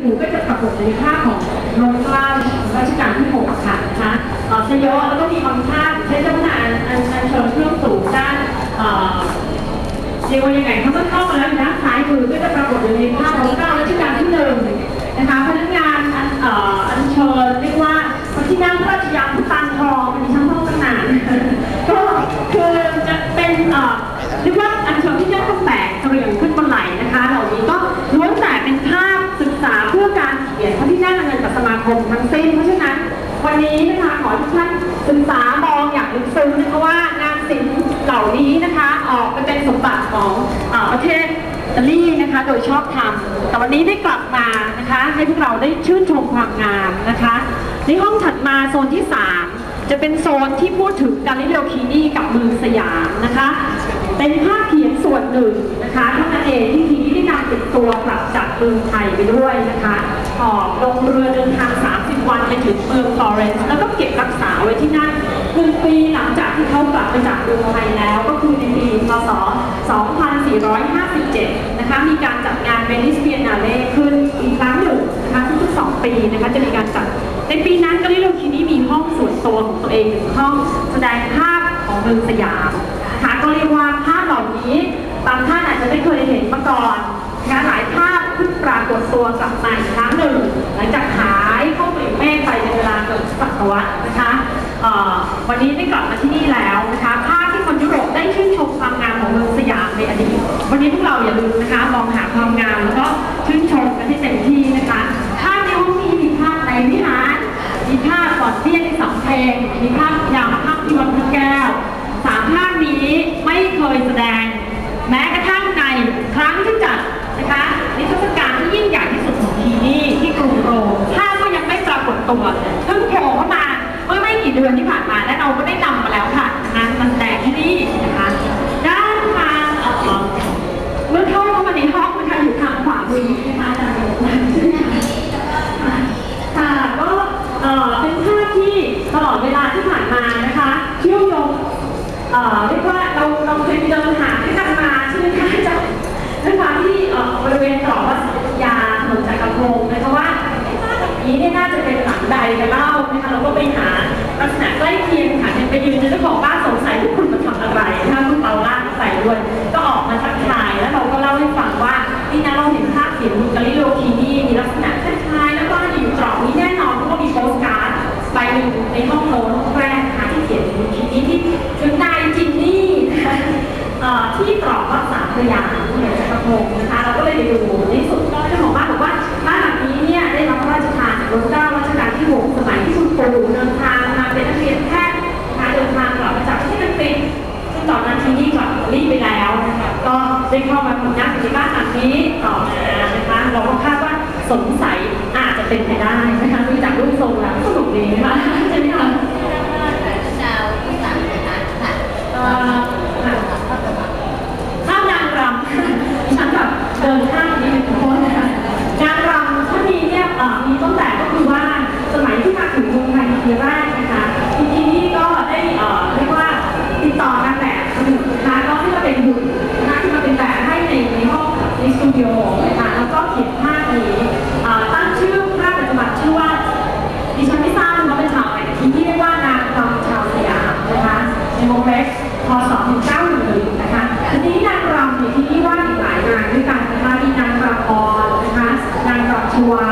หนูก็จะปรากฏในภาพของรถกล้ารัชกาลที่หกค่ะนะคะเอ่อสยอแล้วก็มีบางภาพใช้เจ้าพนักงานอันอันเชิญเครื่องสูงด้านเอ่อเรียกว่ายังไงถ้ามันเข้ามาแล้วด้านซ้ายมือก็จะปรากฏอยู่ในภาพของเก้ารัชกาลที่หนึ่งนะคะพนักงานอันเอออันเชิญเรียกว่าพระที่นั่งพระราชยานพุตันทองอันนี้ช่างต้องตั้งนานก็คือจะเป็นเออเรียกว่าอันเชิญที่นั่งต้องแตกเสรียงขึ้น มาคมทั้งสิ้น เพราะฉะนั้นวันนี้นะคะขอทุกท่านศึกษามองอย่างลึกซึ้งนะคะว่างานศิลป์เหล่านี้นะคะออกเป็นสมบัติของอประเทศอิตาลีนะคะโดยชอบธรรมแต่วันนี้ได้กลับมานะคะให้พวกเราได้ชื่นชมความงามนะคะในห้องถัดมาโซนที่ 3 จะเป็นโซนที่พูดถึงกาลิเลโอคีนีกับมือสยามนะคะเป็นภาพเขียนส่วนหนึ่งนะคะเท่านั้นเองที่ที นี้ได้นำติดตัวกลับจากเมืองไทยไปด้วยนะคะออกลงเรือเดินทาง 30 วันไปถึงเมืองฟลอเรนซ์แล้วก็เก็บรักษาไว้ที่นั่นหนึ่งปีหลังจากที่เขากลับมาจากเมืองไทยแล้ว ก็คือในปีพศ 2457 นะคะ มีการจัดงานเวนิสเบียนาเล่ขึ้นอีกครั้งหนึ่งนะคะทุกๆสองปีนะคะจะมีการจัด ในปีนั้นกาลิเลโอคินีมีห้องส่วนตัวของตัวเองหนึ่งห้องแสดงภาพของเมืองสยามนะคะก็เรียกว่าภาพเหล่านี้ บางท่านอาจจะไม่เคยเห็นมาก่อนนะคะหลายภาพเพิ่งปรากฏตัวกลับมาอีกครั้งหนึ่ง หลังจากหายเข้าไปเมฆไปในเวลาเกือบศตวรรษนะคะวันนี้ได้กลับมาที่นี่แล้วนะคะภาพที่คนยุโรปได้ชื่นชมความงามของเมืองสยามในอดีตวันนี้พวกเราอย่าลืมนะคะมองหาความงามแล้วก็ชื่นชมกันให้เต็มที่นะคะ ใดกันเล่านะคะเราก็ไปหาลักษณะใกล้เคียงค่ะเนี่ยไปยืนเจ้าของบ้านสงสัยทุกคนมาทำอะไรนะคะคุณเปาล่าใส่ด้วยก็ออกมาทักทายแล้วเราก็เล่าให้ฟังว่านี่นะเราเห็นภาพเขียนกาลิโลคีนี่มีลักษณะคล้ายๆแล้วก็อยู่ตรอกนี้แน่นอนเพราะว่ามีโปสการ์ดใบหนึ่งในห้องโน้นห้องแรกนะคะที่เขียนถึงคีนี่ที่ถึงนายจินนี่ที่ตรอกวัดสามพระยาเหนือจักรพงศ์นะคะเราก็เลยไปดูในที่สุดก็เจ้าของบ้านบอกว่าบ้านหลังนี้เนี่ยได้รับพระราชทานจากรัชกาล ปู่เดินทางมาเป็นนักเรียนแพทย์นะคะเดินทางกลับมาจากประเทศอังกฤษซึ่งตอนนั้นทีนี่กลับอิตาลีไปแล้วนะคะก็ได้เข้ามาทำงานอยู่ในบ้านหลังนี้ต่อมานะคะเราก็คาดว่าสงสัยอาจจะเป็นไปได้นะคะดูจากรูปทรงแล้วสนุกดีนะคะใช่ไหมคะเอ่อค่ะภาพนางรำดิฉันแบบเดินข้ามนี้เป็นโทษนะคะนางรำท่านนี้เนี่ยเอ่อมีตั้งแต่ก็คือว่าสมัยที่มาถึงเมืองไทยทีแรกนะคะทีนี้ก็ได้เอ่อเรียกว่าติดต่อนางแบบคนหนึ่งนะคะก็ที่มาเป็นหุ่นนะคะที่มาเป็นแบบให้ในในห้องในสตูดิโอนะคะแล้วก็เขียนภาพนี้เอ่อตั้งชื่อภาพปัจจุบันชื่อว่า ดิฉันไม่ทราบว่าเป็นชาวอะไรแต่ที่เรียกว่านางรำชาวสยามนะคะในวงเล็บพศ1911นะคะทีนี้นางรำเนี่ยที่นี่ว่าอีกหลายนางด้วยกันนะคะมีนางรำออนนะคะนางรำชวา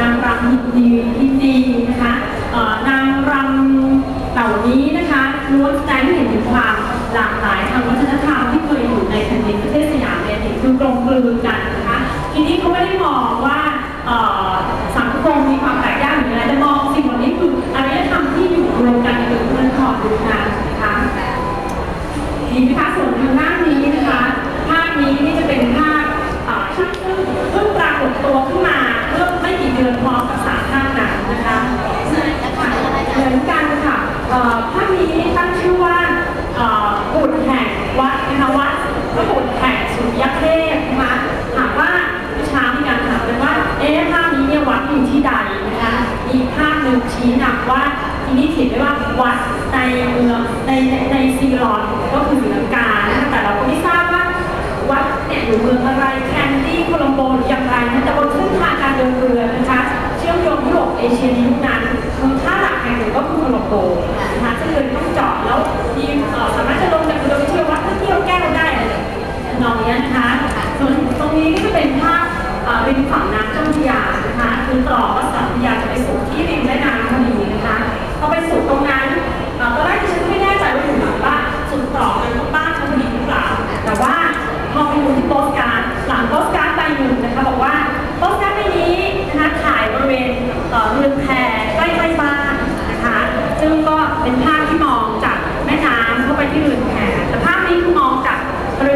นางรำฮินดีฮินดีนะคะเอ่อนางรำเหล่านี้นะคะล้วนแสดงให้เห็นถึงความหลากหลายทางวัฒนธรรมที่เคยอยู่ในแผ่นดินประเทศสยามเนี่ยคือกลมกลืนกันนะคะทีนี้เขาไม่ได้มองว่าเอ่อสังคมมีความแตกแยกหรืออะไรแต่มองสิ่งเหล่านี้คืออารยธรรมที่อยู่รวมกันในตัวมันขอดูนะนะคะดีไหมคะส่วนทางด้านนี้นะคะภาพนี้นี่จะเป็นภาพเอ่อที่เพิ่งเตัวขึ้นมาเมื่อไม่กี่เดือนพร้อมกับสามท่านนั้นะคะเหมือนกันค่ะภาพนี้ตั้งชื่อว่าบุตรแห่งวัดนะคะวัดพระบุตรแห่งสุริยเทพนะคะถามว่าเช้ามีการถามกันว่าเอ๊ะภาพนี้เนี่ยวัดอยู่ที่ใดนะคะมีภาพหนึ่งชี้นำว่าที่นี่เขียนไว้ว่าวัดในเมืองในในในซีลอนก็คือศรีลังกานแต่เราก็ไม่ทราบว่าวัดเนี่ยอยู่เมืองอะไรแคนดี้โคลอมเบโอ กันตะบนขึ้นทางการเดินเรือนะคะเชื่อมโยงยุโรปเอเชียในยุนั้นคือท่าหลักแห่งหนึ่งก็คือโมร็อกโกนะคะซึ่งเรือต้องจอดแล้วมีสามารถจะลงจากเรือเชื่อวัดท่าเที่ยวแก้วได้อะไรนองนี้นะคะส่วนตรงนี้ก็จะเป็นภาพริมฝั่งน้ำเจ้าพรยานะคะคือต่อว่าสัตยาจะไปสู่ที่ริมแม่น้ำพอดีนะคะพอไปสู่ตรงนั้น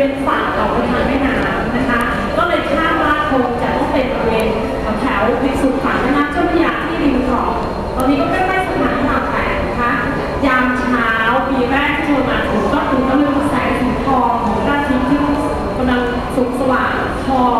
เวณฝั่งของทางแม่น้ำนะคะ ก็เลยคาดว่าคงจะต้องเป็นบริเวณแถวริสุดฝั่งแม่น้ำเจ้าพระยาที่ริมคลองตอนนี้ก็ใกล้ใกล้สถานที่เราแตกนะคะ ยามเช้าปีแรกที่เรมาถึงก็คือต้องเรื่องแสงสีทองของราชินีที่กำลังสุกสว่างทอง